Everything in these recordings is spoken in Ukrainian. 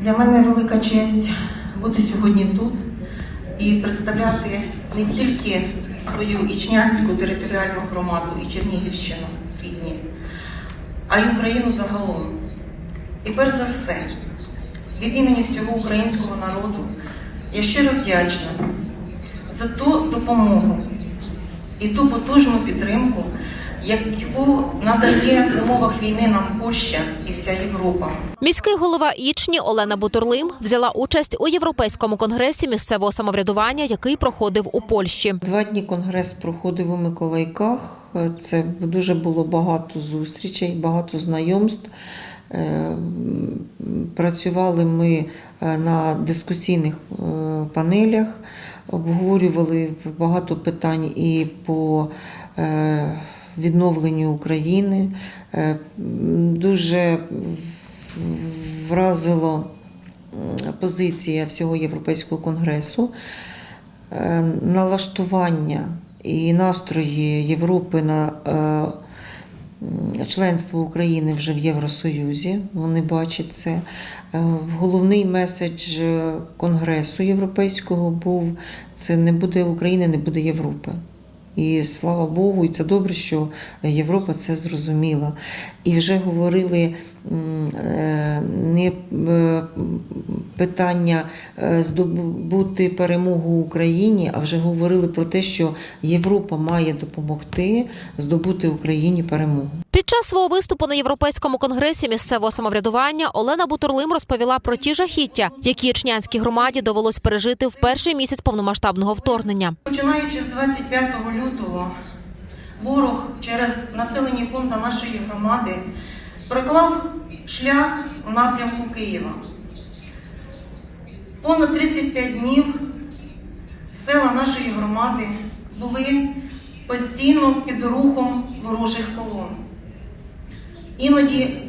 Для мене велика честь бути сьогодні тут і представляти не тільки свою Ічнянську територіальну громаду і Чернігівщину рідні, а й Україну загалом. І перш за все, від імені всього українського народу я щиро вдячна за ту допомогу і ту потужну підтримку, яку надає в умовах війни нам Польща і вся Європа. Міський голова Ічні Олена Бутурлим взяла участь у європейському конгресі місцевого самоврядування, який проходив у Польщі. Два дні конгрес проходив у Миколайках. Це дуже було багато зустрічей, багато знайомств. Е, Працювали ми е, на дискусійних е, панелях, обговорювали багато питань і по відновленню України. Е, Дуже вразило позиція всього Європейського конгресу е, налаштування і настрої Європи на е, членство України вже в Євросоюзі. Вони бачать це. Головний меседж Конгресу Європейського був: це не буде України, не буде Європи. І слава Богу, і це добре, що Європа це зрозуміла. І вже говорили е, не е, питання е, здобути перемогу Україні, а вже говорили про те, що Європа має допомогти здобути Україні перемогу. Під час свого виступу на європейському конгресі місцевого самоврядування Олена Бутурлим розповіла про ті жахіття, які ічнянській громаді довелось пережити в перший місяць повномасштабного вторгнення. Починаючи з 25 лютого, ворог через населені пункти нашої громади проклав шлях у напрямку Києва. Понад 35 днів села нашої громади були постійно під рухом ворожих колон. Іноді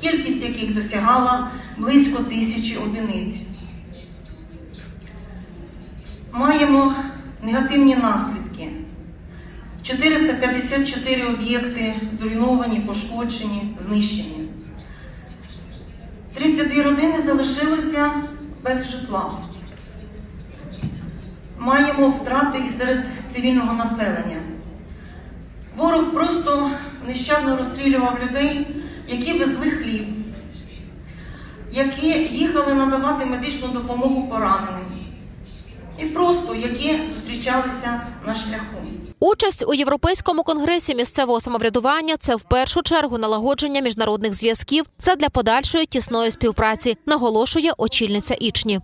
кількість яких досягала близько тисячі одиниць. Маємо негативні наслідки. 454 об'єкти зруйновані, пошкоджені, знищені. 32 родини залишилися без житла. Маємо втрати і серед цивільного населення. Ворог просто нещадно розстрілював людей, які везли хліб, які їхали надавати медичну допомогу пораненим і просто які зустрічалися на шляху. Участь у європейському конгресі місцевого самоврядування це в першу чергу налагодження міжнародних зв'язків задля подальшої тісної співпраці, наголошує очільниця Ічні.